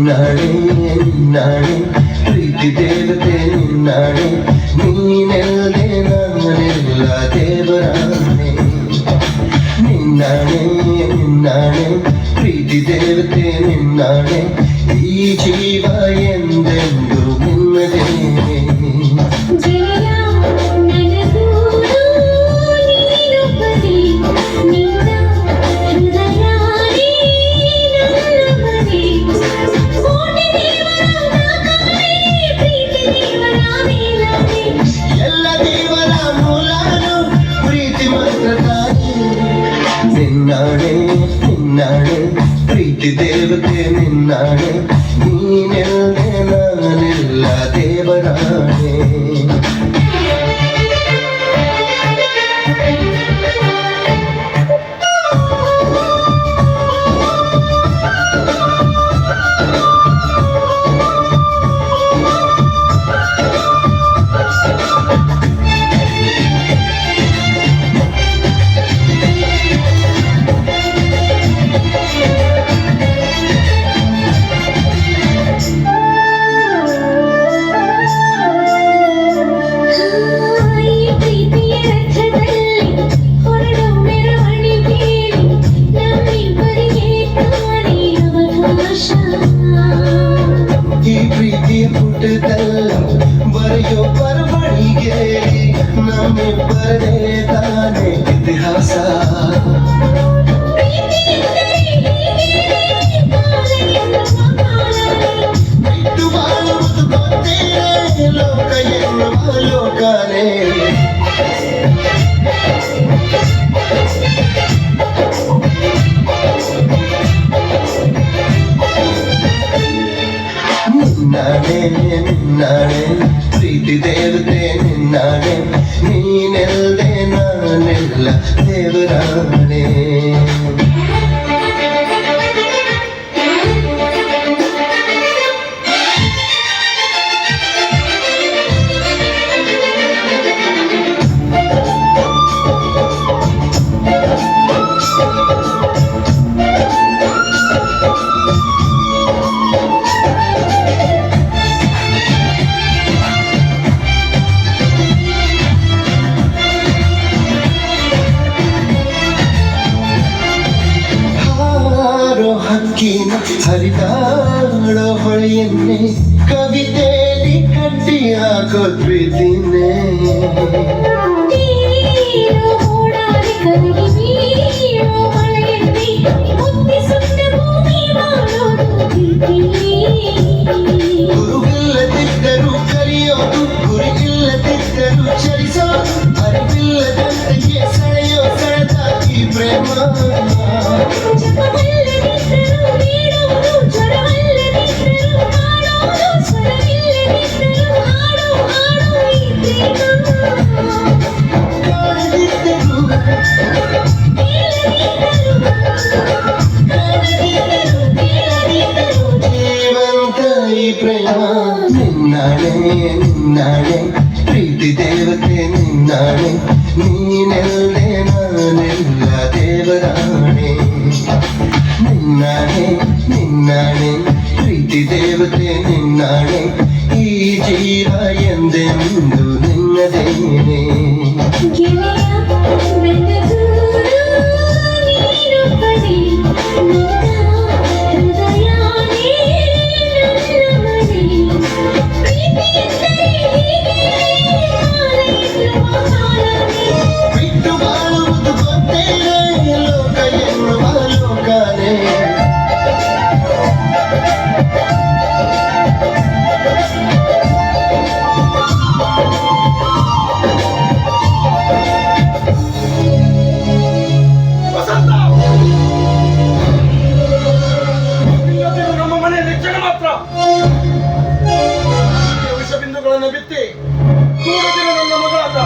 ನಿನ್ನಾಡೆ ನಿನ್ನಾಡೆ ಪ್ರೀತಿ ದೇವತೆ ನಿನ್ನಾಡೆ ನೀನೆಲ್ಲದೆ ನಾನೆಲ್ಲ ದೇವರಾಣೆ ನಿನ್ನಾಣೆ ನಿನ್ನಾಣೆ ಪ್ರೀತಿ ದೇವತೆ ನಿನ್ನಾಣೆ ಈ ಜೀವ ಎಂದೆಂದು ನಿನ್ನದೇನೆ ನಿನ್ನಾಣೆ ನಿನ್ನಾಣೆ ಪ್ರೀತಿ ದೇವತೆ ನಿನ್ನಾಣೆ ನಮ್ಮಿಬ್ಬರೇ ತಾನೇ ಇತಿಹಾಸ ಬಿಟ್ಟು ಬಾಳುವುದು ಗೊತ್ತೇ ಲೋಕ ಎನ್ನುವ ಲೋಕನೇ ನಿನ್ನಾಣೆ ನಿನ್ನಾಣೆ ಪ್ರೀತಿ ದೇವತೆ ನಿನ್ನಾಣೆ ನೀನೆಲ್ಲದೆ ನಾನೆಲ್ಲ ದೇವರಾಣೆ ಹರಿದಾಡೋ ಹೊಳೆಯನ್ನೇ ಕವಿತೆಯಲ್ಲಿ ಕಟ್ಟಿ ಹಾಕೋ ಪ್ರೀತಿನೇ ಗುರುವಿಲ್ಲದಿದ್ದರೂ ಕರೆಯೋದು ಗುರಿ ಇಲ್ಲದಿದ್ದರೂ ಚಲಿಸೋದು ಅರಿವಿಲ್ಲದಂತೆಯೇ ಸೆಳೆಯೋ ಸೆಳೆದಾಗಿ ಪ್ರೇಮ പ്രേമ നിന്നാണേ നിന്നാണേ. പ്രീതി ദൈവത്തെ നിന്നാണേ. നീനല്ലേ നാനെല്ല ദേവരാണേ. നിന്നാണേ നിന്നാണേ. പ്രീതി ദൈവത്തെ നിന്നാണേ. ഈ ജീവ എന്തെന്തു നിന്നതേനേ. ಬಿತ್ತಿ ದೂರದಿನ ನನ್ನ ಮಗಳಲ್ಲ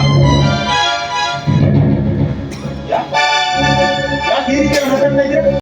ಯಾಕೆ ಈ ರೀತಿಯ